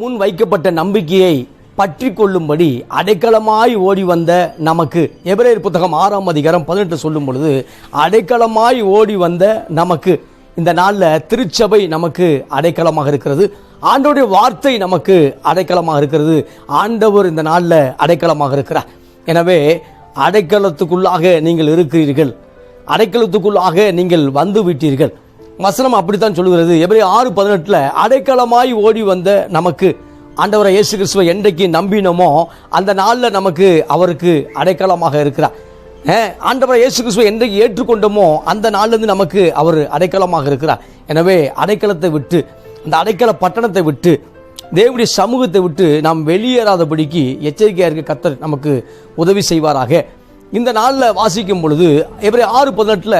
முன் வைக்கப்பட்ட நம்பிக்கையை பற்றி கொள்ளும்படி அடைக்கலமாய் ஓடி வந்த நமக்கு எபிரேயர் புத்தகம் ஆறாம் அதிகாரம் பதினெட்டு சொல்லும் பொழுது அடைக்கலமாய் ஓடி வந்த நமக்கு இந்த நாளில் திருச்சபை நமக்கு அடைக்கலமாக இருக்கிறது. ஆண்டவருடைய வார்த்தை நமக்கு அடைக்கலமாக இருக்கிறது. ஆண்டவர் இந்த நாளில் அடைக்கலமாக இருக்கிறார். எனவே அடைக்கலத்துக்குள்ளாக நீங்கள் இருக்கிறீர்கள். அடைக்கலத்துக்குள்ளாக நீங்கள் வந்து விட்டீர்கள் வசனம் அப்படித்தான் சொல்லுகிறது. எப்படி ஆறு பதினெட்டில் அடைக்கலமாய் ஓடி வந்த நமக்கு ஆண்டவரை இயேசு கிறிஸ்துவை என்றைக்கு நம்பினோமோ அந்த நாளில் நமக்கு அவருக்கு அடைக்கலமாக இருக்கிறார். ஆண்டவரை இயேசு கிறிஸ்துவை என்றைக்கு ஏற்றுக்கொண்டோமோ அந்த நாள்லேருந்து நமக்கு அவர் அடைக்கலமாக இருக்கிறார். எனவே அடைக்கலத்தை விட்டு அந்த அடைக்கல பட்டணத்தை விட்டு தேவனுடைய சமூகத்தை விட்டு நாம் வெளியேறாதபடிக்கு எச்சரிக்கையாக இருக்க கத்தர் நமக்கு உதவி செய்வாராக. இந்த நாளில் வாசிக்கும் பொழுது எப்படி ஆறு பதினெட்டில்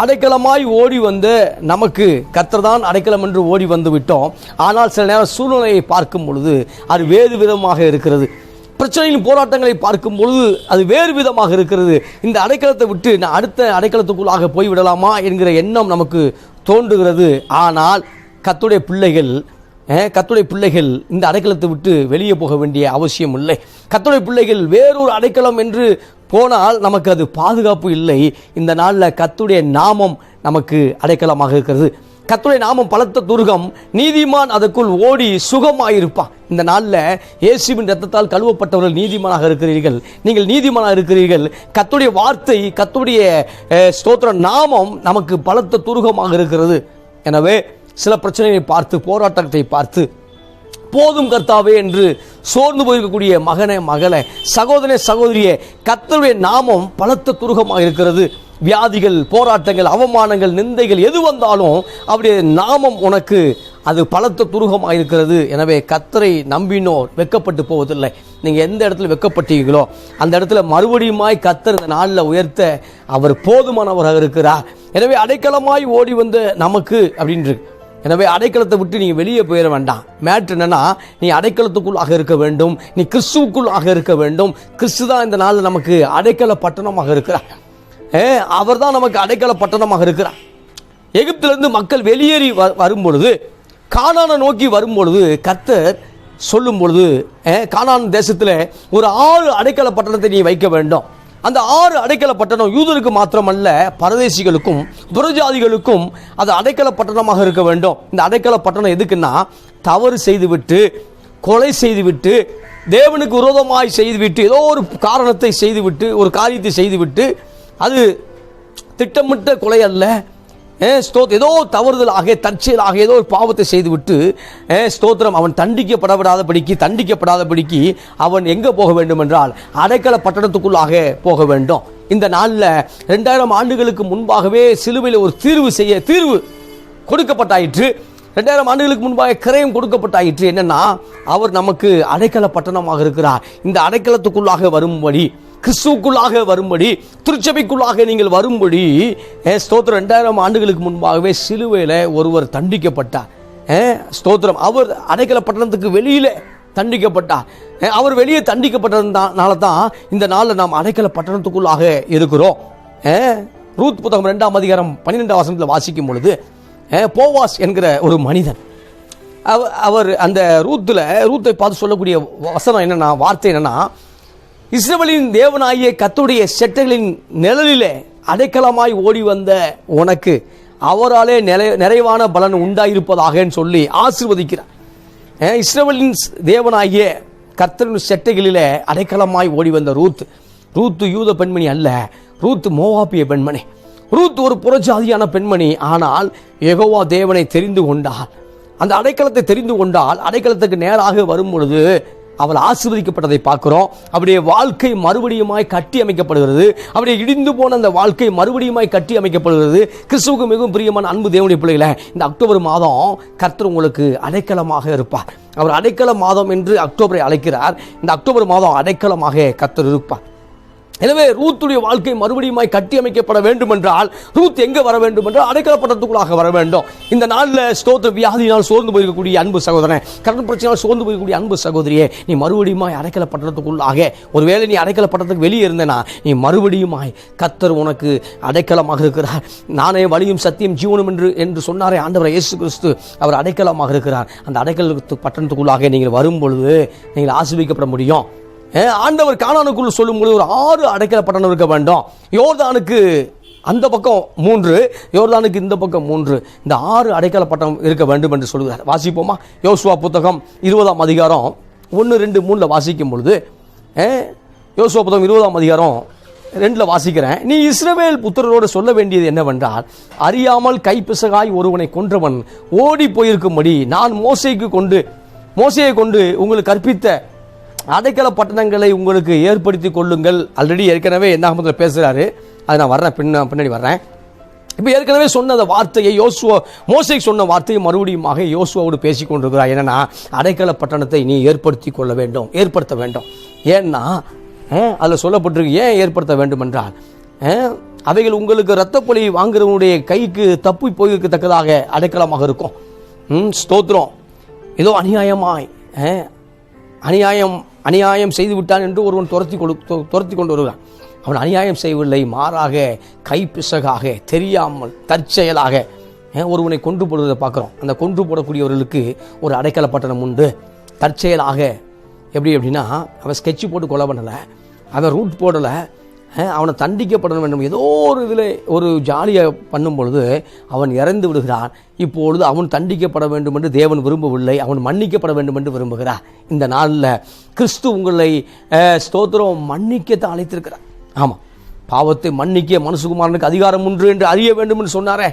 அடைக்கலமாய் ஓடி வந்த நமக்கு கத்தர் தான் அடைக்கலம் என்று ஓடி வந்து விட்டோம். ஆனால் சில நேரம் சூழ்நிலையை பார்க்கும் பொழுது அது வேறு விதமாக இருக்கிறது. பிரச்சனையின் போராட்டங்களை பார்க்கும் பொழுது அது வேறு விதமாக இருக்கிறது. இந்த அடைக்கலத்தை விட்டு நான் அடுத்த அடைக்கலத்துக்குள்ளாக போய்விடலாமா என்கிற எண்ணம் நமக்கு தோன்றுகிறது. ஆனால் கத்துடைய பிள்ளைகள் கத்துடை பிள்ளைகள் இந்த அடைக்கலத்தை விட்டு வெளியே போக வேண்டிய அவசியம் இல்லை. கத்துடை பிள்ளைகள் வேறொரு அடைக்கலம் என்று போனால் நமக்கு அது பாதுகாப்பு இல்லை. இந்த நாளில் கத்துடைய நாமம் நமக்கு அடைக்கலமாக இருக்கிறது. கத்துடைய நாமம் பலத்த துர்கம் நீதிமான் அதற்குள் ஓடி சுகமாயிருப்பான். இந்த நாளில் இயேசுவின் ரத்தத்தால் கழுவப்பட்டவர்கள் நீதிமானாக இருக்கிறீர்கள். நீங்கள் நீதிமானாக இருக்கிறீர்கள். கத்துடைய வார்த்தை கத்துடைய ஸ்தோத்திர நாமம் நமக்கு பலத்த துருகமாக இருக்கிறது. எனவே சில பிரச்சனைகளை பார்த்து போராட்டத்தை பார்த்து போதும் கர்த்தாவே என்று சோர்ந்து போயிருக்கக்கூடிய மகனே மகளை சகோதரே சகோதரியே கத்தருடைய நாமம் பலத்த துருகமாக இருக்கிறது. வியாதிகள் போராட்டங்கள் அவமானங்கள் நிந்தைகள் எது வந்தாலும் அவருடைய நாமம் உனக்கு அது பலத்த துருகமாக இருக்கிறது. எனவே கத்தரை நம்பினோர் வெக்கப்பட்டு போவதில்லை. நீங்கள் எந்த இடத்துல வெக்கப்பட்டீங்களோ அந்த இடத்துல மறுபடியுமாய் கத்தர் இந்த நாளில் உயர்த்த அவர் போதுமானவராக இருக்கிறார். எனவே அடைக்கலமாய் ஓடி வந்த நமக்கு அப்படின்றது எனவே அடைக்கலத்தை விட்டு நீ வெளியே போயிட வேண்டாம். மேட்ரு என்னன்னா நீ அடைக்கலத்துக்குள்ளாக இருக்க வேண்டும். நீ கிறிஸ்துவுக்குள்ளாக இருக்க வேண்டும். கிறிஸ்து தான் இந்த நாளில் நமக்கு அடைக்கல பட்டணமாக இருக்கிறார். ஏ அவர் தான் நமக்கு அடைக்கல பட்டணமாக இருக்கிறார். எகிப்திலிருந்து மக்கள் வெளியேறி வ- வரும்பொழுது காணானை நோக்கி வரும்பொழுது கர்த்தர் சொல்லும் பொழுது அஹ், தேசத்தில் ஒரு ஆறு அடைக்கல பட்டணத்தை நீ வைக்க வேண்டும். அந்த ஆறு அடைக்கல பட்டணம் யூதருக்கு மாத்திரமல்ல பரதேசிகளுக்கும் துரஜாதிகளுக்கும் அது அடைக்கல பட்டணமாக இருக்க வேண்டும். இந்த அடைக்கல பட்டணம் எதுக்குன்னா தவறு செய்துவிட்டு கொலை செய்துவிட்டு தேவனுக்கு விரோதமாய் செய்துவிட்டு ஏதோ ஒரு காரணத்தை செய்துவிட்டு ஒரு காரியத்தை செய்துவிட்டு அது திட்டமிட்ட கொலை அல்ல. ஸ்தோத் ஏதோ தவறுதலாக தற்செயலாக ஏதோ ஒரு பாவத்தை செய்துவிட்டு ஏ, ஸ்தோத்திரம் அவன் தண்டிக்கப்படப்படாதபடிக்கு தண்டிக்கப்படாதபடிக்கு அவன் எங்கே போக வேண்டும் என்றால் அடைக்கல பட்டணத்துக்குள்ளாக போக வேண்டும். இந்த நாளில் ரெண்டாயிரம் ஆண்டுகளுக்கு முன்பாகவே சிலுவையில் ஒரு தீர்வு செய்ய தீர்வு கொடுக்கப்பட்டாயிற்று. ரெண்டாயிரம் ஆண்டுகளுக்கு முன்பாக கிரயம் கொடுக்கப்பட்டாயிற்று. என்னன்னா அவர் நமக்கு அடைக்கல பட்டணமாக இருக்கிறார். இந்த அடைக்கலத்துக்குள்ளாக வரும்படி கிறிஸ்துவுக்குள்ளாக வரும்படி திருச்சபைக்குள்ளாக நீங்கள் வரும்படி ஸ்தோத்திரம் ரெண்டாயிரம் ஆண்டுகளுக்கு முன்பாகவே சிலுவையில் ஒருவர் தண்டிக்கப்பட்டார். ஸ்தோத்திரம். அவர் அடைக்கல பட்டணத்துக்கு வெளியில தண்டிக்கப்பட்டார். அவர் வெளியே தண்டிக்கப்பட்டதுனால தான் இந்த நாளில் நாம் அடைக்கல பட்டணத்துக்குள்ளாக இருக்கிறோம். ரூத் புத்தகம் ரெண்டாம் அதிகாரம் பன்னிரெண்டாம் வசனத்தில் வாசிக்கும் பொழுது போவாஸ் என்கிற ஒரு மனிதன் அவ- அவர் அந்த ரூத்தில் ரூத்தை பார்த்து சொல்லக்கூடிய வசனம் என்னென்னா வார்த்தை என்னென்னா இஸ்ரவலின் தேவனாகிய கத்துடைய செட்டைகளின் நிழலிலே அடைக்கலமாய் ஓடி வந்த உனக்கு அவராலே நிறை நிறைவான பலன் உண்டாயிருப்பதாகன்னு சொல்லி ஆசீர்வதிக்கிறார். இஸ்ரவலின் தேவனாகிய கர்த்தரின் செட்டைகளிலே அடைக்கலமாய் ஓடி வந்த ரூத். ரூத் யூத பெண்மணி அல்ல ரூத் மோவாப்பிய பெண்மணி. ரூத் ஒரு புறஜாதியான பெண்மணி ஆனால் எகோவா தேவனை தெரிந்து கொண்டால் அந்த அடைக்கலத்தை தெரிந்து கொண்டால் அடைக்கலத்துக்கு நேராக வரும் பொழுது அவள் ஆசிர்வதிக்கப்பட்டதை பார்க்கிறோம். அவருடைய வாழ்க்கை மறுபடியுமாய் கட்டி அமைக்கப்படுகிறது. அவருடைய இடிந்து போன அந்த வாழ்க்கை மறுபடியுமாய் கட்டி அமைக்கப்படுகிறது. கிறிஸ்துவுக்கு மிகவும் பிரியமான அன்பு தேவனுடைய பிள்ளைகளை இந்த அக்டோபர் மாதம் கர்த்தர் உங்களுக்கு அடைக்கலமாக இருப்பார். அவர் அடைக்கல மாதம் என்று அக்டோபரை அழைக்கிறார். இந்த அக்டோபர் மாதம் அடைக்கலமாக கர்த்தர் இருப்பார். எனவே ரூத்துடைய வாழ்க்கை மறுபடியுமாய் கட்டியமைக்கப்பட வேண்டும் என்றால் ரூத் எங்கே வர வேண்டும் என்றால் அடைக்கலப்பட்டத்துக்குள்ளாக வர வேண்டும். இந்த நாளில் ஸ்தோத்திர வியாதியினால் சோர்ந்து போயிருக்கக்கூடிய அன்பு சகோதரன் கடன் பிரச்சனையால் சோர்ந்து போயிருக்கக்கூடிய அன்பு சகோதரியே நீ மறுபடியுமாய் அடைக்கலப்பட்டத்துக்குள்ளாக ஒருவேளை நீ அடைக்கலப்பட்டத்துக்கு வெளியே இருந்தனா நீ மறுபடியுமாய் கத்தர் உனக்கு அடைக்கலமாக இருக்கிறார். நானே வழியும் சத்தியம் ஜீவனும் என்று என்று சொன்னாரே ஆண்டவர் இயேசு கிறிஸ்து. அவர் அடைக்கலமாக இருக்கிறார். அந்த அடைக்கலத்து பட்டணத்துக்குள்ளாக நீங்கள் வரும்பொழுது நீங்கள் ஆசிர்விக்கப்பட முடியும். ஆண்டவர் காணானுக்குள் சொல்லும்போது ஒரு ஆறு அடைக்கல பட்டணம் இருக்க வேண்டும். யோர்தானுக்கு அந்த பக்கம் மூன்று யோர்தானுக்கு இந்த பக்கம் மூன்று. இந்த ஆறு அடைக்கல பட்டம் இருக்க வேண்டும் என்று சொல்கிறார் வாசிப்போமா? யோசுவா புத்தகம் இருபதாம் அதிகாரம் ஒன்று ரெண்டு மூணில் வாசிக்கும் பொழுது யோசுவா புத்தகம் இருபதாம் அதிகாரம் ரெண்டில் வாசிக்கிறேன். நீ இஸ்ரவேல் புத்திரரோடு சொல்ல வேண்டியது என்னவென்றால் அறியாமல் கைப்பிசகாய் ஒருவனை கொன்றவன் ஓடி போயிருக்கும்படி நான் மோசைக்கு கொண்டு மோசையை கொண்டு உங்களுக்கு கற்பித்த அடைக்கல பட்டணங்களை உங்களுக்கு ஏற்படுத்தி கொள்ளுங்கள். ஆல்ரெடி ஏற்கனவே என்ன பேசுகிறாரு அது நான் வர்றேன் பின்ன பின்னாடி வர்றேன். இப்போ ஏற்கனவே சொன்ன அந்த வார்த்தையை யோசுவோ மோசைக்கு சொன்ன வார்த்தையை மறுபடியுமாக யோசுவோடு பேசி கொண்டிருக்கிறார். என்னன்னா அடைக்கல பட்டணத்தை நீ ஏற்படுத்தி கொள்ள வேண்டும் ஏற்படுத்த வேண்டும். ஏன்னா அதில் சொல்லப்பட்டிருக்கு ஏன் ஏற்படுத்த வேண்டும் என்றால் அவைகள் உங்களுக்கு இரத்தப்பொலி வாங்குறவனுடைய கைக்கு தப்பி போயிருக்கத்தக்கதாக அடைக்கலமாக இருக்கும். ம், ஸ்தோத்திரம். ஏதோ அநியாயமாய் அநியாயம் அநியாயம் செய்து விட்டான் என்று ஒருவன் துரத்தி கொடு துரத்தி கொண்டு வருகிறான். அவன் அநியாயம் செய்யவில்லை மாறாக கைப்பிசகாக தெரியாமல் தற்செயலாக ஒருவனை கொண்டு போடுவதை பார்க்குறோம். அந்த கொண்டு போடக்கூடியவர்களுக்கு ஒரு அடைக்கல பட்டணம் உண்டு. தற்செயலாக எப்படி அப்படின்னா அவன் ஸ்கெட்ச் போட்டு கொலை பண்ணலை அவன் ரூட் போடலை அவனை தண்டிக்கப்பட வேண்டும் ஏதோ ஒரு இதில் ஒரு ஜாலியை பண்ணும் பொழுது அவன் இறந்து விடுகிறான். இப்பொழுது அவன் தண்டிக்கப்பட வேண்டும் என்று தேவன் விரும்பவில்லை. அவன் மன்னிக்கப்பட வேண்டும் என்று விரும்புகிறார். இந்த நாளில் கிறிஸ்து உங்களை ஸ்தோத்திரம் மன்னிக்கத்தான் அழைத்திருக்கிறார். ஆமாம் பாவத்தை மன்னிக்க மனுசுகுமாரனுக்கு அதிகாரம் உண்டு என்று அறிய வேண்டும் என்று சொன்னாரே.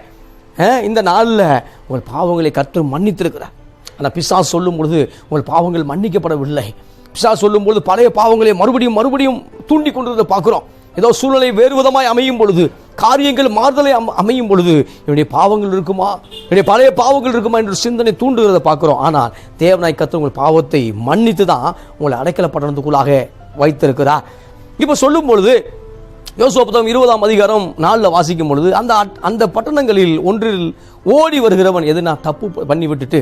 இந்த நாளில் உங்கள் பாவங்களை கற்று மன்னித்திருக்கிறார். ஆனால் பிசா சொல்லும் பொழுது உங்கள் பாவங்கள் மன்னிக்கப்படவில்லை. பிசா சொல்லும் பொழுது பழைய பாவங்களை மறுபடியும் மறுபடியும் தூண்டி கொண்டு பார்க்குறோம். ஏதோ சூழ்நிலை வேறு விதமாய் அமையும் பொழுது காரியங்கள் மாறுதலை அமையும் பொழுது என்னுடைய பாவங்கள் இருக்குமா? என்னுடைய பழைய பாவங்கள் இருக்குமா என்ற சிந்தனை தூண்டுகிறத பார்க்குறோம். ஆனால் தேவநாய் கத்து உங்கள் பாவத்தை மன்னித்து தான் உங்களை அடைக்கல பட்டணத்துக்குள்ளாக வைத்திருக்கிறார். இப்போ சொல்லும் பொழுது யோசுவா புத்தகம் இருபதாம் அதிகாரம் நாளில் வாசிக்கும் பொழுது அந்த அட்- அந்த பட்டணங்களில் ஒன்றில் ஓடி வருகிறவன் எதுனா தப்பு பண்ணி விட்டுட்டு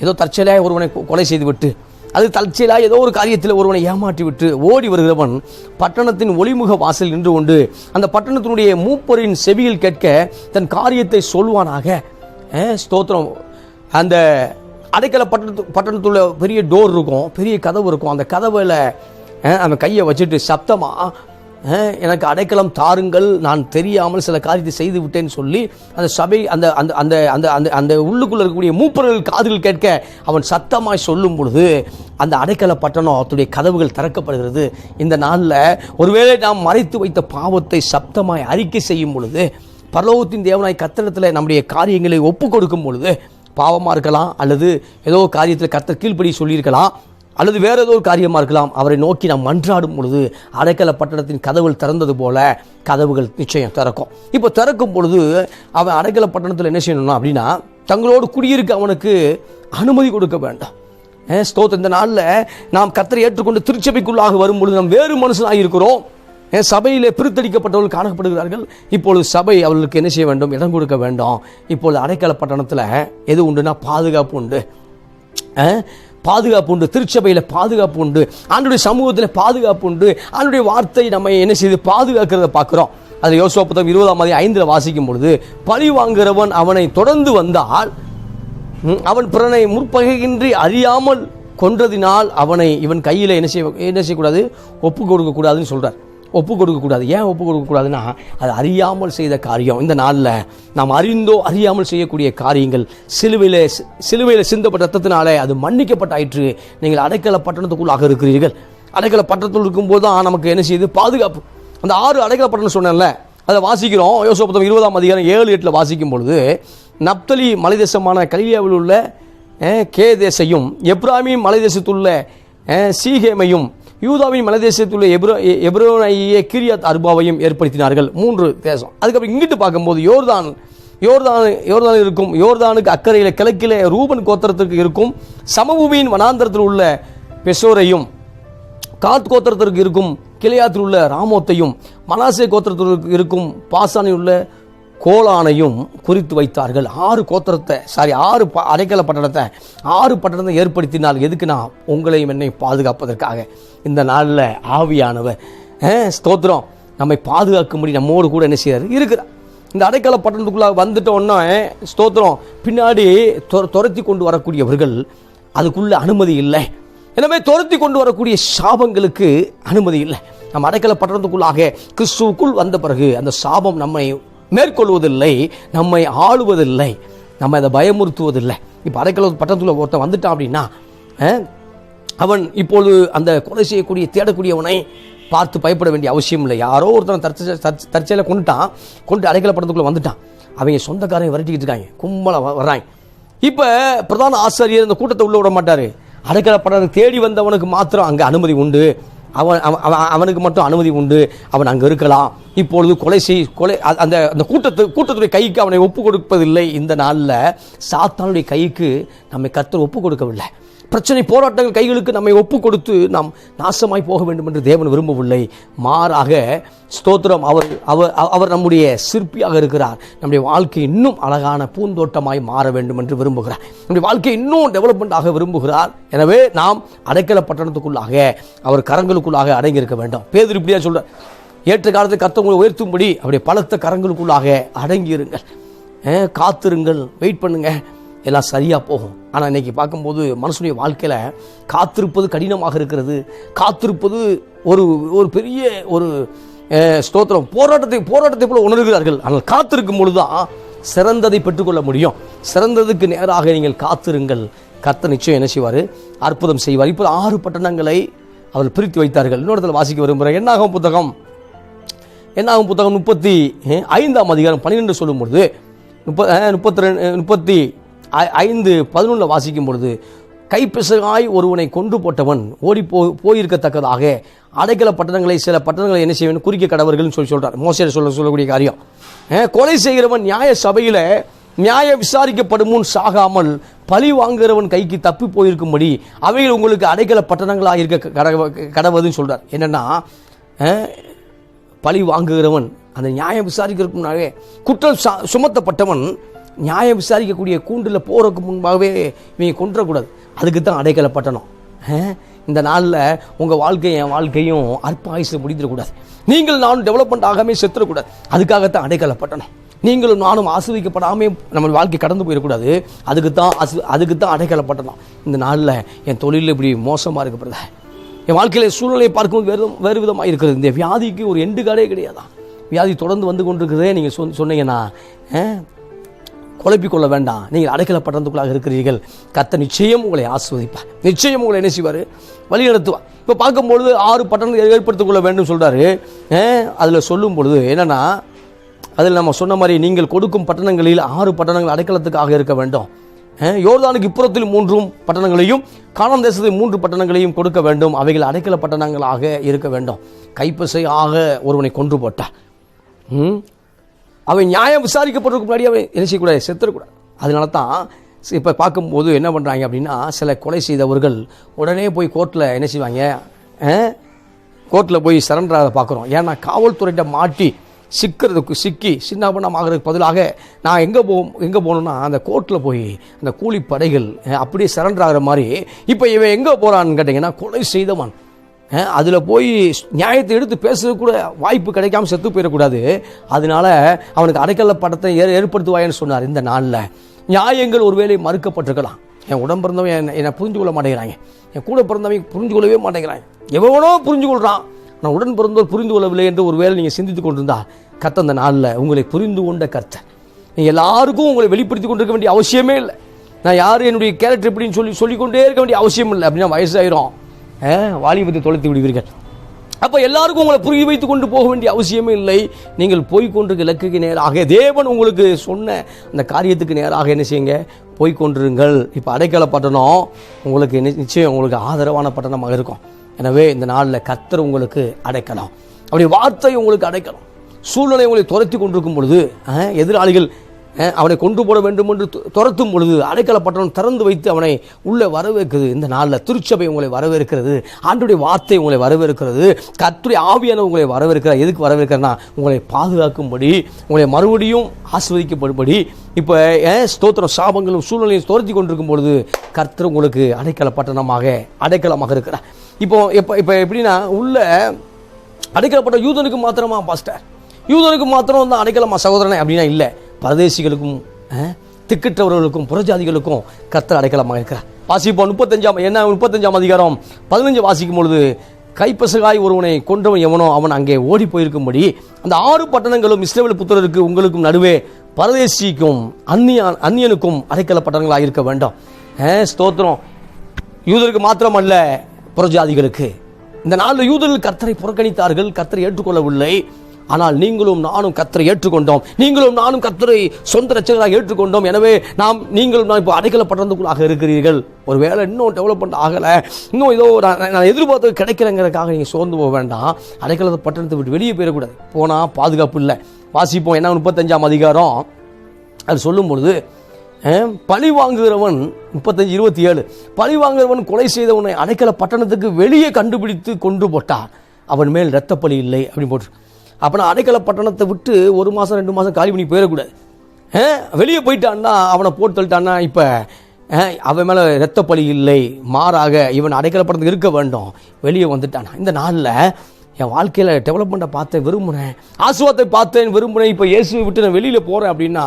ஏதோ தற்செயலாக ஒருவனை கொ- கொலை செய்து விட்டு அது தற்செயலாக ஏதோ ஒரு காரியத்தில் ஒருவனை ஏமாற்றி விட்டு ஓடி வருகிறவன் பட்டணத்தின் ஒளிமுக வாசல் நின்று கொண்டு அந்த பட்டணத்தினுடைய மூப்பரின் செவியில் கேட்க தன் காரியத்தை சொல்வானாக. ஸ்தோத்திரம். அந்த அடைக்கல பட்டணத்து பட்டணத்துள்ள பெரிய டோர் இருக்கும் பெரிய கதவு இருக்கும். அந்த கதவுல அவன் கையை வச்சுட்டு சப்தமாக எனக்கு அடைக்கலம் தாருங்கள். நான் தெரியாமல் சில காரியத்தை செய்து விட்டேன்னு சொல்லி அந்த சபை அந்த அந்த அந்த அந்த அந்த அந்த உள்ளுக்குள்ளே இருக்கக்கூடிய மூப்பர்கள் காதுகள் கேட்க அவன் சத்தமாய் சொல்லும் பொழுது அந்த அடைக்கல பட்டணம் பட்டணத்துடைய கதவுகள் திறக்கப்படுகிறது. இந்த நாளில் ஒருவேளை நாம் மறைத்து வைத்த பாவத்தை சப்தமாய் அறிக்கை செய்யும் பொழுது பரலோகத்தின் தேவனாய் கத்தடத்தில் நம்முடைய காரியங்களை ஒப்பு கொடுக்கும் பொழுது பாவமாக இருக்கலாம் அல்லது ஏதோ காரியத்தில் கத்த கீழ்ப்படி சொல்லியிருக்கலாம். அல்லது வேற ஏதோ ஒரு காரியமாக இருக்கலாம் அவரை நோக்கி நாம் மன்றாடும் பொழுது அடைக்கல பட்டணத்தின் கதவுகள் திறந்தது போல கதவுகள் நிச்சயம் திறக்கும். இப்போ திறக்கும் பொழுது அவன் அடைக்கல பட்டணத்தில் என்ன செய்யணும்னா அப்படின்னா தங்களோடு குடியிருக்க அவனுக்கு அனுமதி கொடுக்க வேண்டாம். ஏன் இந்த நாளில் நாம் கத்தரை ஏற்றுக்கொண்டு திருச்சபைக்குள்ளாக வரும்பொழுது நாம் வேறு மனுஷனாக இருக்கிறோம். ஏன் சபையிலே பிரித்தடிக்கப்பட்டவர்கள் காணப்படுகிறார்கள். இப்பொழுது சபை அவர்களுக்கு என்ன செய்ய வேண்டும்? இடம் கொடுக்க வேண்டும். இப்பொழுது அடைக்கல பட்டணத்தில் எது உண்டுனா பாதுகாப்பு உண்டு. பாதுகாப்பு உண்டு திருச்சபையில் பாதுகாப்பு உண்டு ஆண்டுடைய சமூகத்தில் பாதுகாப்பு உண்டு ஆண்டுடைய வார்த்தை நம்ம என்ன செய்து பாதுகாக்கிறத பார்க்குறோம். அது யோசுவா புத்தகம் இருபதாம் அதிகம் ஐந்தில் வாசிக்கும் பொழுது பழி வாங்குகிறவன் அவனை தொடர்ந்து வந்தால் அவன் பிறனை முற்பகையின்றி அறியாமல் கொன்றதினால் அவனை இவன் கையில் என்ன செய்ய என்ன செய்யக்கூடாது? ஒப்பு கொடுக்கக்கூடாதுன்னு சொல்கிறார் ஒப்பு கொடுக்கக்கூடாது ஏன் ஒப்பு கொடுக்கக்கூடாதுன்னா அது அறியாமல் செய்த காரியம். இந்த நாளில் நாம் அறிந்தோ அறியாமல் செய்யக்கூடிய காரியங்கள் சிலுவையில் சிலுவையில் சிந்தப்பட்ட ரத்தத்தினாலே அது மன்னிக்கப்பட்டாயிற்று. நீங்கள் அடைக்கல பட்டணத்துக்குள்ளாக இருக்கிறீர்கள். அடைக்கல பட்டணத்தில் இருக்கும்போது தான் நமக்கு என்ன செய்யுது? பாதுகாப்பு. அந்த ஆறு அடைக்கல பட்டணம் சொன்னேன்ல அதை வாசிக்கிறோம். யோசோபத்தம் இருபதாம் அதிகாரம் ஏழு எட்டில் வாசிக்கும் பொழுது நப்தலி மலைதேசமான கல்வியாவில் உள்ள கே தேசையும் எப்ராமி மலைதேசத்துள்ள அஹ், சீகேமையும் யூதாவின் மலைதேசத்துள்ள எப்ரோ எ- எப்ரோனையே கிரியாத் அர்பாவையும் ஏற்படுத்தினார்கள். மூன்று தேசம். அதுக்கப்புறம் இங்கிட்டு பார்க்கும்போது யோர்தான் யோர்தான் யோர்தான் இருக்கும். யோர்தானுக்கு அக்கறையில் கிழக்கில் ரூபன் கோத்திரத்திற்கு இருக்கும். சமபூமியின் வனாந்தரத்தில் உள்ள பெசோரையும் காத் கோத்திரத்திற்கு இருக்கும் கிளையாத்தில் உள்ள ராமோத்தையும் மனாசே கோத்திரத்திற்கு இருக்கும் பாசானில் உள்ள கோலானையும் குறித்து வைத்தார்கள். ஆறு கோத்திரத்தை சாரி ஆறு ப- அடைக்கல பட்டணத்தை ஆறு பட்டணத்தை ஏற்படுத்தினால் எதுக்குன்னா உங்களையும் என்னை பாதுகாப்பதற்காக? இந்த நாளில் ஆவியானவர் ஸ்தோத்திரம். நம்மை பாதுகாக்கும்படி நம்மோடு கூட என்ன செய்கிறார் இருக்கிறார். இந்த அடைக்கல பட்டணத்துக்குள்ளே வந்துட்டோன்னே ஸ்தோத்திரம். பின்னாடி துர- துரத்தி கொண்டு வரக்கூடியவர்கள் அதுக்குள்ளே அனுமதி இல்லை. எனவே துரத்தி கொண்டு வரக்கூடிய சாபங்களுக்கு அனுமதி இல்லை. நம்ம அடைக்கல பட்டணத்துக்குள்ளாக கிறிஸ்துவுக்குள் வந்த பிறகு அந்த சாபம் நம்மை மேற்கொள்வதில்லை நம்மை ஆளுவதில்லை நம்ம அதை பயமுறுத்துவதில்லை. இப்போ அடைக்கல பட்டத்தில் ஒருத்தன் வந்துட்டான் அப்படின்னா அவன் இப்பொழுது அந்த கொலை செய்யக்கூடிய தேடக்கூடியவனை பார்த்து பயப்பட வேண்டிய அவசியம் இல்லை. யாரோ ஒருத்தன் தற்செயல தற்செயலை தற்செயல கொண்டுட்டான் கொண்டு அடைக்கல படத்துக்குள்ளே வந்துட்டான். அவங்க சொந்தக்காரங்க விரட்டிக்கிட்டு இருக்காங்க. கும்பல வர்றாங்க. இப்போ பிரதான ஆசிரியர் அந்த கூட்டத்தை உள்ளே விட மாட்டார். அடைக்கல படம் தேடி வந்தவனுக்கு மாத்திரம் அங்கே அனுமதி உண்டு. அவன் அவனுக்கு மட்டும் அனுமதி உண்டு. அவன் அங்கே இருக்கலாம். இப்பொழுது கொலை செய் கொலை அந்த அந்த கூட்டத்து கூட்டத்துடைய கைக்கு அவனை ஒப்பு கொடுப்பதில்லை. இந்த நாளில் சாத்தானுடைய கைக்கு நம்மை கத்தர் ஒப்பு கொடுக்கவில்லை. பிரச்சனை போராட்டங்கள் கைகளுக்கு நம்மை ஒப்பு கொடுத்து நாம் நாசமாய் போக வேண்டும் என்று தேவன் விரும்பவில்லை. மாறாக ஸ்தோத்திரம் அவர் அவர் அவர் நம்முடைய சிற்பியாக இருக்கிறார். நம்முடைய வாழ்க்கை இன்னும் அழகான பூந்தோட்டமாய் மாற வேண்டும் என்று விரும்புகிறார். நம்முடைய வாழ்க்கை இன்னும் டெவலப்மெண்ட் விரும்புகிறார். எனவே நாம் அடைக்கல பட்டணத்துக்குள்ளாக அவர் கரங்களுக்குள்ளாக அடங்கியிருக்க வேண்டும். பேதர் இப்படியா சொல்ற ஏற்ற காலத்தில் கர்த்தவங்களை உயர்த்தும்படி அவருடைய பலத்த கரங்களுக்குள்ளாக அடங்கியிருங்கள். காத்திருங்கள் வெயிட் பண்ணுங்கள் எல்லாம் சரியாக போகும். ஆனால் இன்றைக்கி பார்க்கும்போது மனுஷனுடைய வாழ்க்கையில் காத்திருப்பது கடினமாக இருக்கிறது. காத்திருப்பது ஒரு ஒரு பெரிய ஒரு ஸ்தோத்திரம். போராட்டத்தை போராட்டத்தை போல உணர்கிறார்கள். ஆனால் காத்திருக்கும் பொழுதுதான் சிறந்ததை பெற்றுக்கொள்ள முடியும். சிறந்ததுக்கு நேராக நீங்கள் காத்திருங்கள். கர்த்த நிச்சயம் என்ன செய்வார்? அற்புதம் செய்வார். இப்போ ஆறு பட்டணங்களை அவர் பிரித்து வைத்தார்கள். இன்னொரு வாசிக்க விரும்புகிறேன். என்னாகும் புத்தகம்? என்னாகும் புத்தகம் முப்பத்தி ஐந்தாம் அதிகாரம் பன்னிரெண்டு சொல்லும் பொழுது முப்ப முப்பத்தி ரெண்டு முப்பத்தி ஐந்து பதினொன்றில் வாசிக்கும் பொழுது கைப்பிசகாய் ஒருவனை கொண்டு போட்டவன் ஓடி போ போயிருக்கத்தக்கதாக அடைக்கல பட்டணங்களை சில பட்டணங்களை என்ன செய்வேன்? குறிக்க கடவர்கள்னு சொல்லி சொல்கிறார் மோசடி சொல்ல சொல்லக்கூடிய காரியம். கொலை செய்கிறவன் நியாய சபையில் நியாய விசாரிக்கப்படும் முன் சாகாமல் பழி வாங்குகிறவன் கைக்கு தப்பி போயிருக்கும்படி அவைகள் உங்களுக்கு அடைக்கல பட்டணங்களாக இருக்க கடவ கடவுதுன்னு சொல்கிறார் என்னென்னா பழி வாங்குகிறவன் அந்த நியாயம் விசாரிக்கிறதுக்கு முன்னாலே குற்றம் சா- சுமத்தப்பட்டவன் நியாயம் விசாரிக்கக்கூடிய கூண்டில் போகிறதுக்கு முன்பாகவே இவங்க கொன்றக்கூடாது. அதுக்கு தான் அடைக்கலை பட்டணம். இந்த நாளில் உங்கள் வாழ்க்கை என் வாழ்க்கையும் அற்ப ஆயுசில் முடிந்துடக்கூடாது. நீங்கள் நானும் டெவலப்மெண்ட் ஆகாமே செத்துடக்கூடாது. அதுக்காகத்தான் அடைக்கலை பட்டணம். நீங்களும் நானும் ஆசிர்வதிக்கப்படாமே நம்ம வாழ்க்கை கடந்து போயிடக்கூடாது. அதுக்கு தான் அசு அதுக்கு தான் அடைக்கலை பட்டணம். இந்த நாளில் என் தொழிலில் இப்படி மோசமாக இருக்கு என் வாழ்க்கையில் சூழ்நிலையை பார்க்கும்போது வேறு வேறு விதமாக இருக்கிறது இந்த வியாதிக்கு ஒரு எண்டு காடே கிடையாதான் வியாதி தொடர்ந்து வந்து கொண்டிருக்கிறதே நீங்கள் சொன் சொன்னீங்கன்னா குழப்பிக்கொள்ள கொள்ள வேண்டாம். நீங்கள் அடைக்கல பட்டணத்துக்குள்ளாக இருக்கிறீர்கள். கத்த நிச்சயம் உங்களை ஆஸ்வதிப்பார் நிச்சயம் உங்களை என்ன செய்வார்? வழி நடத்துவார் இப்போ பார்க்கும்பொழுது ஆறு பட்டணங்கள் ஏற்படுத்திக் கொள்ள வேண்டும் சொல்கிறாரு அதில் சொல்லும் பொழுது என்னென்னா அதில் நம்ம சொன்ன மாதிரி நீங்கள் கொடுக்கும் பட்டணங்களில் ஆறு பட்டணங்கள் அடைக்கலத்துக்காக இருக்க வேண்டும். யோர்தானுக்கு இப்புறத்தில் மூன்றும் பட்டணங்களையும் காணம் தேசத்தில் மூன்று பட்டணங்களையும் கொடுக்க வேண்டும். அவைகள் அடைக்கல பட்டணங்களாக இருக்க வேண்டும். கைப்பசையாக ஒருவனை கொன்று போட்டார். ம்? அவன் நியாயம் விசாரிக்கப்படுறதுக்கு முன்னாடி அவன் என்ன செய்யக்கூடாது? செத்துடக்கூடாது அதனால தான் இப்போ பார்க்கும்போது என்ன பண்ணுறாங்க அப்படின்னா சில கொலை செய்தவர்கள் உடனே போய் கோர்ட்டில் என்ன செய்வாங்க? கோர்ட்டில் போய் சரண்டர் பார்க்குறோம். ஏன்னா காவல்துறையிட்ட மாட்டி சிக்கிறதுக்கு சிக்கி சின்னாபண்ணம் ஆகிறதுக்கு பதிலாக நான் எங்கே போ எங்கே போகணுன்னா அந்த கோர்ட்டில் போய் அந்த கூலிப்படைகள் அப்படியே சரண்டர் ஆகிற மாதிரி இப்போ இவன் எங்கே போகிறான்னு கேட்டிங்கன்னா கொலை செய்தவன். அதில் போய் நியாயத்தை எடுத்து பேசுறது கூட வாய்ப்பு கிடைக்காம செத்து போயிடக்கூடாது. அதனால அவனுக்கு அடைக்கல படத்தை ஏ ஏற்படுத்துவாயன்னு சொன்னார் இந்த நாளில். நியாயங்கள் ஒருவேளை மறுக்கப்பட்டிருக்கலாம். என் உடம்பு பிறந்தவன் என்னை என்னை புரிஞ்சு கொள்ள மாட்டேங்கிறாங்க. என் கூட பிறந்தவங்க புரிஞ்சு கொள்ளவே மாட்டேங்கிறாங்க. எவனோ புரிஞ்சு கொள்கிறான் நான் உடன் பிறந்தோர் புரிந்து கொள்ளவில்லை என்று ஒரு ஒருவேளை நீங்கள் சிந்தித்து கொண்டிருந்தால் கத்த அந்த நாளில் உங்களை புரிந்து கொண்ட கர்த்தர். நீங்கள் எல்லாருக்கும் உங்களை வெளிப்படுத்தி கொண்டிருக்க வேண்டிய அவசியமே இல்லை. நான் யார் என்னுடைய கேரக்டர் எப்படின்னு சொல்லி சொல்லிக்கொண்டே இருக்க வேண்டிய அவசியம் இல்லை. அப்படின்னா வயசாயிரும். வாலிபத்தை தொலைத்து விடுவீர்கள். அப்போ எல்லாருக்கும் உங்களை புரிய வைத்து கொண்டு போக வேண்டிய அவசியமே இல்லை. நீங்கள் போய்கொண்டிருக்க இலக்குக்கு நேராக தேவன் உங்களுக்கு சொன்ன அந்த காரியத்துக்கு நேராக என்ன செய்யுங்க? போய்கொண்டிருங்கள் இப்போ அடைக்கல பட்டணம் உங்களுக்கு நிச்சயம் உங்களுக்கு ஆதரவான பட்டணமாக இருக்கும். எனவே இந்த நாளில் கத்தர் உங்களுக்கு அடைக்கலாம் அப்படி வார்த்தை உங்களுக்கு அடைக்கலாம் சூழ்நிலை உங்களை துரத்தி கொண்டிருக்கும் பொழுது எதிராளிகள் அவனை கொண்டு போட வேண்டும் என்று துரத்தும் பொழுது அடைக்கல பட்டணம் திறந்து வைத்து அவனை உள்ளே வரவேற்கிறது. இந்த நாளில் திருச்சபை உங்களை வரவேற்கிறது. ஆண்டுடைய வார்த்தை உங்களை வரவேற்கிறது. கத்துடைய ஆவியான உங்களை வரவேற்கிறார். எதுக்கு வரவேற்கிறேன்னா உங்களை பாதுகாக்கும்படி உங்களை மறுபடியும் ஆஸ்வதிக்கப்படும்படி இப்போ ஏன் ஸ்தோத்திரம் சாபங்களும் சூழ்நிலையும் துரத்தி கொண்டிருக்கும் பொழுது கர்த்தர் உங்களுக்கு அடைக்கல பட்டணமாக அடைக்கலமாக இருக்கிறார். இப்போ இப்போ இப்போ எப்படின்னா உள்ள அடைக்கலப்பட்ட யூதனுக்கு மாத்திரமா பாஸ்டர்? யூதனுக்கு மாத்திரம் தான் அடைக்கலமா சகோதரனே? அப்படின்னா இல்லை. பரதேசிகளுக்கும் திக்கற்றவர்களுக்கும் புறஜாதிகளுக்கும் கத்தர் அடைக்கலமாக இருக்கிறார். வாசிப்போம் முப்பத்தஞ்சாம் என்ன முப்பத்தஞ்சாம் அதிகாரம்? பதினஞ்சு வாசிக்கும் பொழுது கைப்பசகாய் ஒருவனை கொன்றவன் எவனோ அவன் அங்கே ஓடி போயிருக்கும்படி அந்த ஆறு பட்டணங்களும் இஸ்ரவேல் புத்திரருக்கு உங்களுக்கும் நடுவே பரதேசிக்கும் அந்நிய அந்நியனுக்கும் அடைக்கல பட்டணங்களாக இருக்க வேண்டும். ஸ்தோத்திரம். யூதருக்கு மாத்திரமல்ல புறஜாதிகளுக்கு. இந்த நாளில் யூதர்கள் கர்த்தரை புறக்கணித்தார்கள் கர்த்தரை ஏற்றுக்கொள்ளவில்லை. ஆனால் நீங்களும் நானும் கத்தரை ஏற்றுக்கொண்டோம். நீங்களும் நானும் கத்தரை சொந்த ரச்சகராக ஏற்றுக்கொண்டோம். எனவே நாம் நீங்களும் நான் இப்போ அடைக்கல பட்டணத்துக்குள்ளாக இருக்கிறீர்கள். ஒருவேளை இன்னும் டெவலப்மெண்ட் ஆகலை. இன்னும் ஏதோ நான் நான் எதிர்பார்த்து கிடைக்கிறேங்கிறதுக்காக நீங்கள் சோர்ந்து போக வேண்டாம். அடைக்கல பட்டணத்தை விட்டு வெளியே போயிடக்கூடாது. போனால் பாதுகாப்பு இல்லை. வாசிப்போம். என்ன முப்பத்தஞ்சாம் அதிகாரம்? அது சொல்லும் பொழுது பழி வாங்குகிறவன் முப்பத்தஞ்சு இருபத்தி ஏழு பழி வாங்குகிறவன் கொலை செய்தவனை அடைக்கல பட்டணத்துக்கு வெளியே கண்டுபிடித்து கொண்டு போட்டான். அவன் மேல் இரத்த இல்லை அப்படின்னு போட்டு அப்போனா அடைக்கல பட்டணத்தை விட்டு ஒரு மாதம் ரெண்டு மாதம் காலி பண்ணி போயிடக்கூடாது வெளியே போயிட்டான்னா அவனை போட்டு தள்ளிட்டான்னா இப்போ அவன் மேலே இரத்த பழி இல்லை. மாறாக இவன் அடைக்கல பட்டணத்துக்கு இருக்க வேண்டும். வெளியே வந்துட்டானா. இந்த நாளில் என் வாழ்க்கையில் டெவலப்மெண்ட்டை பார்த்தேன் விரும்புகிறேன் ஆசுவாத்தை பார்த்தேன் விரும்புகிறேன் இப்போ இயேசுவை விட்டு நான் வெளியில் போகிறேன் அப்படின்னா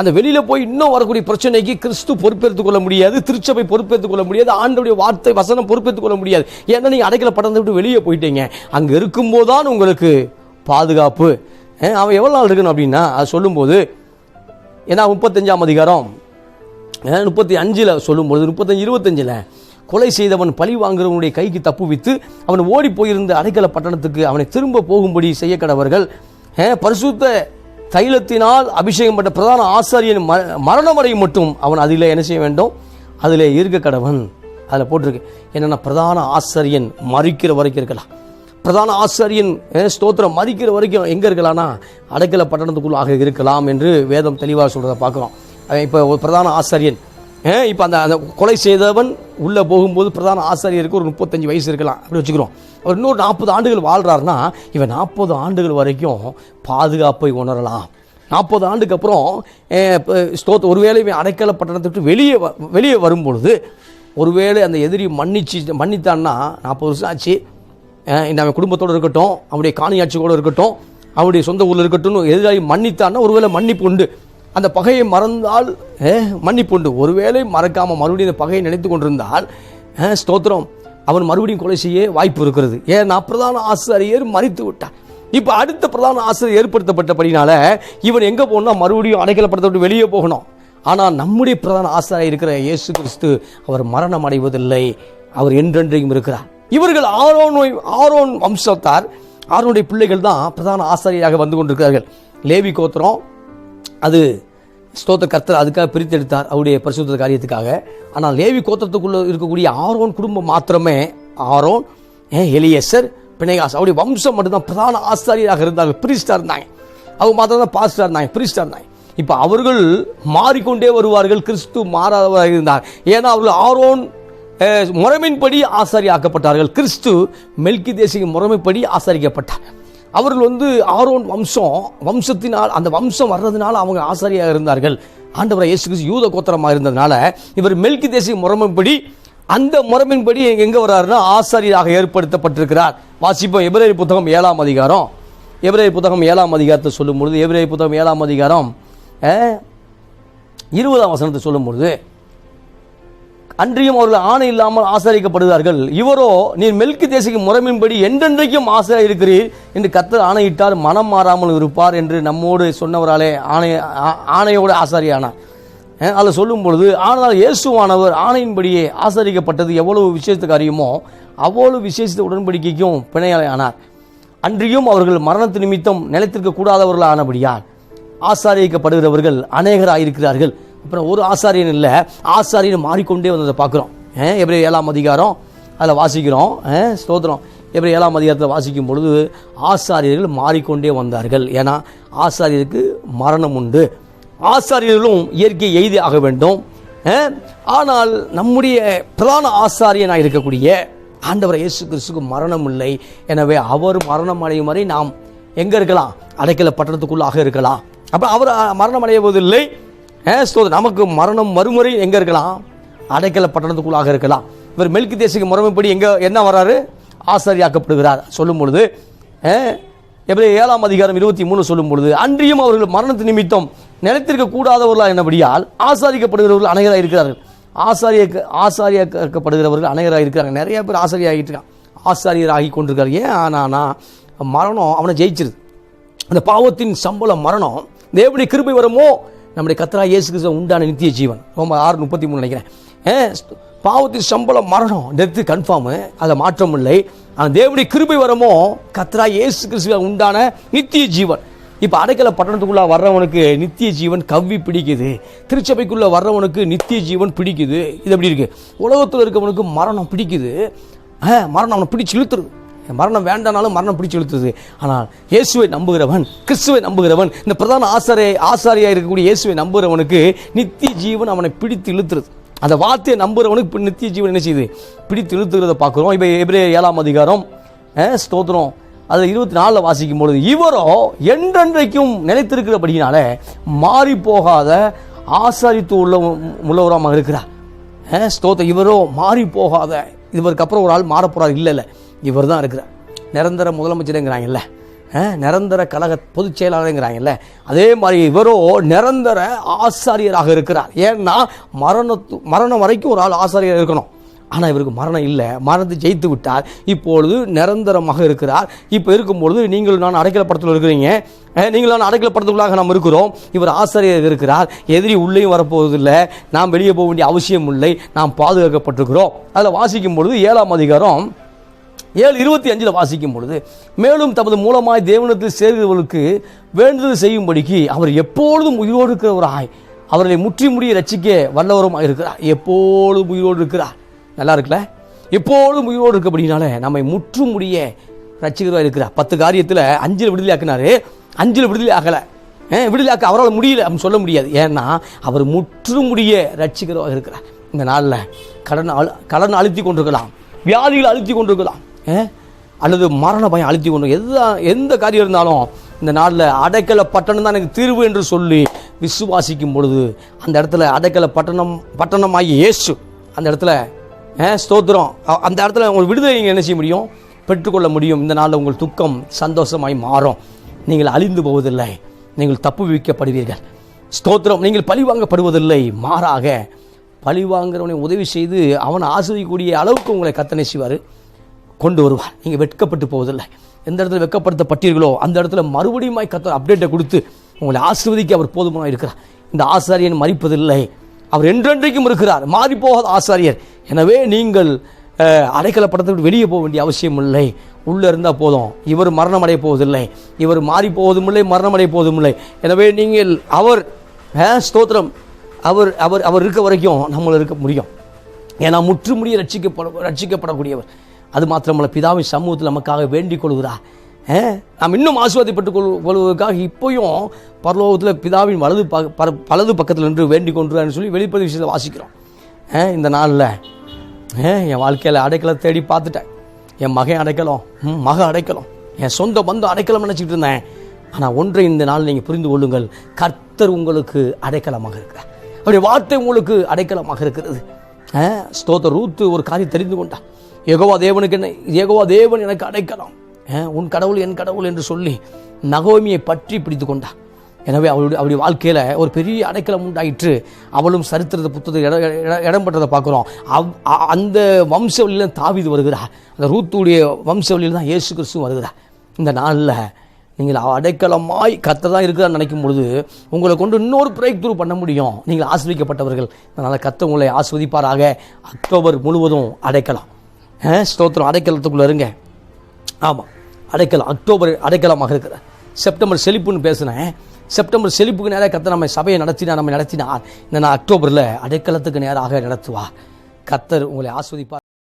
அந்த வெளியில் போய் இன்னும் வரக்கூடிய பிரச்சனைக்கு கிறிஸ்து பொறுப்பேற்றுக் கொள்ள முடியாது திருச்சபை பொறுப்பேற்றுக் கொள்ள முடியாது ஆண்டவுடைய வார்த்தை வசனம் பொறுப்பேற்றுக் கொள்ள முடியாது. ஏன்னா நீங்கள் அடைக்கல படத்தை விட்டு வெளியே போயிட்டீங்க. அங்கே இருக்கும்போது தான் உங்களுக்கு பாதுகாப்பு. அவன் எவ்வளோ நாள் இருக்கணும் அப்படின்னா அது சொல்லும்போது ஏன்னா முப்பத்தஞ்சாம் அதிகாரம் முப்பத்தி அஞ்சில் சொல்லும்பொழுது முப்பத்தஞ்சு இருபத்தஞ்சில் கொலை செய்தவன் பழி வாங்குறவனுடைய கைக்கு தப்புவித்து அவன் ஓடி போயிருந்த அடைக்கல பட்டணத்துக்கு அவனை திரும்ப போகும்படி செய்ய கடவர்கள் பரிசுத்த தைலத்தினால் அபிஷேகம் பண்ண பிரதான ஆசாரியன் ம மரணம் வரை மட்டும் அவன் அதில் என்ன செய்ய வேண்டும்? அதில் இருக்க கடவன். அதில் போட்டிருக்கு. என்னென்னா பிரதான ஆசாரியன் மறிக்கிற வரைக்கும் இருக்கலாம். பிரதான ஆசாரியன் ஸ்தோத்திரம். மதிக்கிற வரைக்கும் எங்கே இருக்கலாம்னா அடைக்கல பட்டணத்துக்குள்ளாக இருக்கலாம் என்று வேதம் தெளிவாக சொல்கிறத பார்க்குறோம். இப்போ ஒரு பிரதான ஆசாரியன் இப்போ அந்த அந்த கொலை செய்தவன் உள்ளே போகும்போது பிரதான ஆசாரியருக்கு ஒரு முப்பத்தஞ்சு வயசு இருக்கலாம். அப்படி வச்சுக்கிறோம். அவர் இன்னொரு நாற்பது ஆண்டுகள் வாழ்கிறாருன்னா இவன் நாற்பது ஆண்டுகள் வரைக்கும் பாதுகாப்பை உணரலாம். நாற்பது ஆண்டுக்கு அப்புறம் ஸ்தோத் ஒருவேளை இவன் அடைக்கல பட்டணத்தை விட்டு வெளியே வ- வெளியே வரும்பொழுது ஒருவேளை அந்த எதிரி மன்னிச்சு மன்னித்தான்னா நாற்பது வருஷம் ஆச்சு. இந்த அவன் குடும்பத்தோடு இருக்கட்டும் அவனுடைய காணியாட்சியோடு இருக்கட்டும் அவனுடைய சொந்த ஊரில் இருக்கட்டும் எதிராளி மன்னித்தான்னா ஒருவேளை மன்னிப்பு உண்டு. அந்த பகையை மறந்தால் மன்னிப்பு உண்டு. ஒருவேளை மறக்காமல் மறுபடியும் இந்த பகையை நினைத்து கொண்டிருந்தால் ஸ்தோத்திரம். அவன் மறுபடியும் கொலை செய்ய வாய்ப்பு இருக்கிறது. ஏன்னா பிரதான ஆசிரியர் மறித்து விட்டார். இப்போ அடுத்த பிரதான ஆசிரியர் ஏற்படுத்தப்பட்டபடினால இவன் எங்கே போகணும்னா மறுபடியும் அடைக்கலப்படுத்த விட்டு வெளியே போகணும். ஆனால் நம்முடைய பிரதான ஆசிரியர் இருக்கிற இயேசு கிறிஸ்து அவர் மரணம் அடைவதில்லை. அவர் என்றென்றையும் இருக்கிறார். இவர்கள் ஆரோன் ஆரோன் வம்சத்தார். ஆரோனுடைய பிள்ளைகள் தான் பிரதான ஆசாரியராக வந்து கொண்டிருக்கிறார்கள். லேவி கோத்திரம் அது ஸ்தோத்த கர்த்தர் அதுக்காக பிரித்தெடுத்தார் அவருடைய பரிசுத்த காரியத்துக்காக. ஆனால் லேவி கோத்திரத்துக்குள்ளே இருக்கக்கூடிய ஆரோன் குடும்பம் மாத்திரமே ஆரோன் ஏன் எலியசர் பிணைகாஸ் அவருடைய வம்சம் மட்டும்தான் பிரதான ஆசாரியராக இருந்தார்கள் பிரிஸ்டாக இருந்தாங்க அவங்க மாத்திரம் தான் பாஸ்டாக இருந்தாங்க பிரிஸ்டாக இருந்தாங்க இப்போ அவர்கள் மாறிக்கொண்டே வருவார்கள் கிறிஸ்து மாறாதவராக இருந்தார். ஏன்னா அவர்கள் ஆரோன் முறைமையின்படி ஆசாரியாக்கப்பட்டார்கள். கிறிஸ்து மெல்கி தேசிய முறைமைப்படி ஆசாரிக்கப்பட்டார். அவர்கள் வந்து ஆரோன் வம்சம் வம்சத்தினால் அந்த வம்சம் வர்றதுனால அவங்க ஆசாரியாக இருந்தார்கள். ஆண்டவரை இயேசு கிறிஸ்து யூத கோத்திரமாக இருந்ததுனால இவர் மெல்கி தேசிய முறைமைப்படி அந்த முறைமையின்படி எங்கே வர்றாருன்னா ஆசாரியராக ஏற்படுத்தப்பட்டிருக்கிறார். வாசிப்போம் எபிரேரி புத்தகம் ஏழாம் அதிகாரம். எபிரேரி புத்தகம் ஏழாம் அதிகாரத்தை சொல்லும் பொழுது எபிரேயர் புத்தகம் ஏழாம் அதிகாரம் இருபதாம் வசனத்தை சொல்லும் பொழுது அன்றியும் அவர்கள் ஆணை இல்லாமல் ஆசாரிக்கப்படுகிறார்கள். இவரோ நீர் மெல்கி தேசிக்கு முறைமையின்படி என்றென்றைக்கும் ஆசையாக இருக்கிறீர் என்று கத்தர் ஆணையிட்டார் மனம் மாறாமல் இருப்பார் என்று நம்மோடு சொன்னவராலே ஆணை ஆணையோடு ஆசாரியானார். அதில் சொல்லும் பொழுது ஆனால் இயேசுவானவர் ஆணையின்படியே ஆசாரிக்கப்பட்டது எவ்வளவு விசேஷத்துக்கு அறியுமோ அவ்வளவு விசேஷத்த உடன்படிக்கைக்கும் பிணையாளி ஆனார் அன்றியும் அவர்கள் மரணத்து நிமித்தம் நிலைத்திருக்க கூடாதவர்கள் ஆனபடியால் ஆசாரிக்கப்படுகிறவர்கள் அநேகராயிருக்கிறார்கள். அப்புறம் ஒரு ஆசாரியன் இல்லை ஆசாரியன் மாறிக்கொண்டே வந்ததை பார்க்குறோம். எப்படி ஏழாம் அதிகாரம் அதில் வாசிக்கிறோம். ஸ்தோத்திரம். எப்படி ஏழாம் அதிகாரத்தில் வாசிக்கும் பொழுது ஆசாரியர்கள் மாறிக்கொண்டே வந்தார்கள். ஏன்னா ஆசாரியருக்கு மரணம் உண்டு. ஆசாரியர்களும் இயற்கை எய்தி ஆக வேண்டும். ஆனால் நம்முடைய பிரதான ஆசாரியனாக இருக்கக்கூடிய ஆண்டவர் இயேசு கிறிஸ்துக்கு மரணம் இல்லை. எனவே அவர் மரணம் அடையும் வரை நாம் எங்கே இருக்கலாம்? அடைக்கல பட்டணத்துக்குள்ளாக இருக்கலாம். அப்போ அவர் மரணம் அடையவதில்லை நமக்கு மரணம் மறுமுறை எங்கே இருக்கலாம்? அடைக்கல பட்டணத்துக்குள்ளாக இருக்கலாம். இவர் மெல்கி தேசிக முறைமைப்படி எங்கே என்ன வராரு? ஆசாரியாக்கப்படுகிறார். சொல்லும் பொழுது ஏழாம் அதிகாரம் இருபத்தி மூணு சொல்லும் பொழுது அன்றியும் அவர்கள் மரணத்து நிமித்தம் நிலைத்திருக்க கூடாதவர்களாக என்னபடியால் ஆசாரிக்கப்படுகிறவர்கள் அநேகராக இருக்கிறார்கள். ஆசாரிய ஆசாரியாக்கப்படுகிறவர்கள் அநேகராக இருக்கிறாங்க. நிறைய பேர் ஆசாரியாகிட்டு ஆசாரியர் ஆகி கொண்டிருக்காரு. ஏன் ஆனானா மரணம் அவனை ஜெயிச்சிருது. அந்த பாவத்தின் சம்பளம் மரணம். தேவனுடைய கிருபை வருமோ? நம்முடைய கத்ரா இயேசு கிறிஸ்து உண்டான நித்திய ஜீவன். ரொம்ப ஆறு முப்பத்தி மூணு நினைக்கிறேன். பாவத்தின் சம்பளம் மரணம். டெத்து கன்ஃபார்மு அதை மாற்றம் இல்லை. ஆனால் தேவனுடைய கிருபை வரமோ கத்ரா இயேசு கிறிஸ்துவ உண்டான நித்திய ஜீவன். இப்போ அடைக்கல பட்டணத்துக்குள்ளே வர்றவனுக்கு நித்திய ஜீவன் கவ்வி பிடிக்குது. திருச்சபைக்குள்ளே வர்றவனுக்கு நித்திய ஜீவன் பிடிக்குது. இது எப்படி இருக்குது உலகத்தில் இருக்கவனுக்கு மரணம் பிடிக்குது. ஆ, மரணம் அவனை பிடிச்சு இழுத்துருது. மரணம் வேண்டானாலும் மரணம் பிடிச்சி இழுத்துது ஆனால் இயேசுவை நம்புகிறவன் கிறிஸ்துவை நம்புகிறவன் இந்த பிரதான ஆசாரிய ஆசாரியாக இருக்கக்கூடிய இயேசுவை நம்புகிறவனுக்கு நித்திய ஜீவன் அவனை பிடித்து இழுத்துறது அந்த வார்த்தையை நம்புகிறவனுக்கு நித்திய ஜீவன் என்ன செய்யுது? பிடித்து இழுத்துக்கிறத பார்க்குறோம். இப்போ எபிரே ஏழாம் அதிகாரம் ஸ்தோத்திரம். அது இருபத்தி நாலில் வாசிக்கும் பொழுது இவரோ என்றென்றைக்கும் நிலைத்திருக்கிறபடியினால மாறி போகாத ஆசாரித்து உள்ள உள்ளவராக இருக்கிறார். ஸ்தோத்த ஸ்தோத்திரம். இவரோ மாறி போகாத இவருக்கு அப்புறம் ஒரு ஆள் மாறப்போறார். இல்லை இல்லை. இவர் தான் இருக்கிறார். நிரந்தர முதலமைச்சருங்கிறாங்கல்ல. நிரந்தர கழக பொதுச் செயலாளருங்கிறாங்கல்ல. அதே மாதிரி இவரோ நிரந்தர ஆசாரியராக இருக்கிறார். ஏன்னா மரணத்து மரணம் வரைக்கும் ஒரு ஆள் ஆசாரியர் இருக்கணும். ஆனால் இவருக்கு மரணம் இல்லை. மரணத்தை ஜெயித்து விட்டார். இப்பொழுது நிரந்தரமாக இருக்கிறார். இப்போ இருக்கும்பொழுது நீங்கள் நான் அடைக்கல படத்தில் இருக்கிறீங்க. நீங்கள் நான் அடைக்கல படத்துக்குள்ளாக நாம் இருக்கிறோம். இவர் ஆசிரியர் இருக்கிறார். எதிரி உள்ளேயும் வரப்போவதில்லை. நாம் வெளியே போக வேண்டிய அவசியம் இல்லை. நாம் பாதுகாக்கப்பட்டிருக்கிறோம். அதில் வாசிக்கும் பொழுது ஏழாம் அதிகாரம் ஏழு இருபத்தி அஞ்சில் வாசிக்கும் பொழுது மேலும் தமது மூலமாய் தேவனத்தில் சேர்கிறவர்களுக்கு வேண்டுதல் செய்யும்படிக்கு அவர் எப்பொழுதும் உயிரோடு இருக்கிறவராய் அவர்களை முற்றி முடிய ரட்சிக்க வல்லவரும் இருக்கிறார். எப்பொழுதும் உயிரோடு இருக்கிறார். நல்லா இருக்குல்ல? எப்பொழுதும் உயிரோடு இருக்கபடினால நம்மை முற்று முடிய ரட்சிக்கிறவராக இருக்கிறார். பத்து காரியத்தில் அஞ்சில் விடுதலை ஆக்கினாரு. அஞ்சில் விடுதலை ஆகலை. விடுதலை விடுதலாக்க அவரால் முடியல அப்படின்னு சொல்ல முடியாது. ஏன்னா அவர் முற்று முடிய ரட்சிக்கிறவராக இருக்கிறார். இந்த நாளில் கடன் அழு கடன் அழுத்தி கொண்டிருக்கலாம். வியாதிகள் அழுத்தி கொண்டிருக்கலாம். அல்லது மரண பயம் அழுத்தி கொண்டு எதா எந்த காரியம் இருந்தாலும் இந்த நாளில் அடைக்கல பட்டணம் தான் எனக்கு தீர்வு என்று சொல்லி விசுவாசிக்கும் பொழுது அந்த இடத்துல அடைக்கல பட்டணம் பட்டணம் ஆகி இயேசு அந்த இடத்துல ஸ்தோத்திரம். அந்த இடத்துல உங்கள் விடுதலை நீங்கள் என்ன செய்ய முடியும்? பெற்றுக்கொள்ள முடியும். இந்த நாளில் உங்கள் துக்கம் சந்தோஷமாய் மாறும். நீங்கள் அழிந்து போவதில்லை. நீங்கள் தப்பு வைக்கப்படுவீர்கள் ஸ்தோத்திரம். நீங்கள் பழி வாங்கப்படுவதில்லை. மாறாக பழிவாங்கிறவனை உதவி செய்து அவனை ஆசிரியக்கூடிய அளவுக்கு உங்களை கத்தனை செய்வார்? கொண்டு வருவார். நீங்கள் வெட்கப்பட்டு போவதில்லை. எந்த இடத்துல வெட்கப்படுத்தப்பட்டீர்களோ அந்த இடத்துல மறுபடியும் கத்த அப்டேட்டை கொடுத்து உங்களை ஆசிர்வதிக்க அவர் போதுமான இருக்கிறார். இந்த ஆசாரியன் மறிப்பதில்லை அவர் என்றென்றைக்கும் இருக்கிறார். மாறி போகாத ஆசாரியர். எனவே நீங்கள் அஹ், அடைக்கலப்படத்தை விட்டு வெளியே போக வேண்டிய அவசியம் இல்லை. உள்ளே இருந்தால் போதும். இவர் மரணம் அடைய போவதில்லை. இவர் மாறி போவதும் இல்லை மரணம் அடைய போவதும் இல்லை. எனவே நீங்கள் அவர் ஸ்தோத்திரம். அவர் அவர் அவர் இருக்க வரைக்கும் நம்மளை இருக்க முடியும். ஏன்னா முற்றுமுடிய ரட்சிக்கப்பட ரட்சிக்கப்படக்கூடியவர். அது மாத்திரமல்ல பிதாவின் சமூகத்தில் நமக்காக வேண்டிக் கொள்கிறார். நாம் இன்னும் ஆசுவாதிப்பட்டுக் கொள் கொள்வதற்காக இப்போயும் பரலோகத்தில் பிதாவின் வலது ப பர- வலது பக்கத்தில் நின்று வேண்டிக் கொண்டுறான்னு சொல்லி வெளிப்படை விஷயத்தில் வாசிக்கிறோம். இந்த நாளில் என் வாழ்க்கையில் அடைக்கலை தேடி பார்த்துட்டேன். என் மகன் அடைக்கலம் ம், மக அடைக்கலம் என் சொந்த பந்து அடைக்கலம் நினச்சிக்கிட்டு இருந்தேன். ஆனால் ஒன்றை இந்த நாள் நீங்கள் புரிந்து கொள்ளுங்கள் கர்த்தர் உங்களுக்கு அடைக்கலமாக இருக்கிறார். அவருடைய வார்த்தை உங்களுக்கு அடைக்கலமாக இருக்கிறது. ஸ்தோத்த ரூத்து ஒரு காரியம் தெரிந்து கொண்டான் ஏகோவா தேவனுக்கு என்ன ஏகோவா தேவன் எனக்கு அடைக்கலாம். உன் கடவுள் என் கடவுள் என்று சொல்லி நகோமியை பற்றி பிடித்து கொண்டான். எனவே அவளுடைய அவருடைய வாழ்க்கையில் ஒரு பெரிய அடைக்கலம் உண்டாயிற்று. அவளும் சரித்திரத்தை புத்தகத்தில் இட இட- இடம் பெற்றதை பார்க்குறோம். அவ் அ- அந்த வம்சவழியில் தாவிது வருகிறார். அந்த ரூத்துடைய வம்சவழியில் தான் இயேசு கிறிஸ்து வருகிறார். இந்த நாளில் நீங்கள் அடைக்கலமாய் கத்தை தான் இருக்கிறார் நினைக்கும் பொழுது உங்களை கொண்டு இன்னொரு பிரேக் த்ரூ பண்ண முடியும். நீங்கள் ஆஸ்வதிக்கப்பட்டவர்கள் அதனால் கர்த்தர் உங்களை ஆஸ்வதிப்பாராக அக்டோபர் முழுவதும் அடைக்கலாம். ஸ்தோத்திரம். அடைக்கலத்துக்குள்ளே இருங்க. ஆமாம் அடைக்கலம். அக்டோபர் அடைக்கலமாக இருக்கிற செப்டம்பர் செழிப்புன்னு பேசினேன் செப்டம்பர் செழிப்புக்கு நேராக கத்த நம்ம சபையை நடத்தினா நம்ம நடத்தினா இந்த நான் அக்டோபரில் அடைக்கலத்துக்கு நேராக நடத்துவா கத்தர் உங்களை ஆஸ்வதிப்பார்.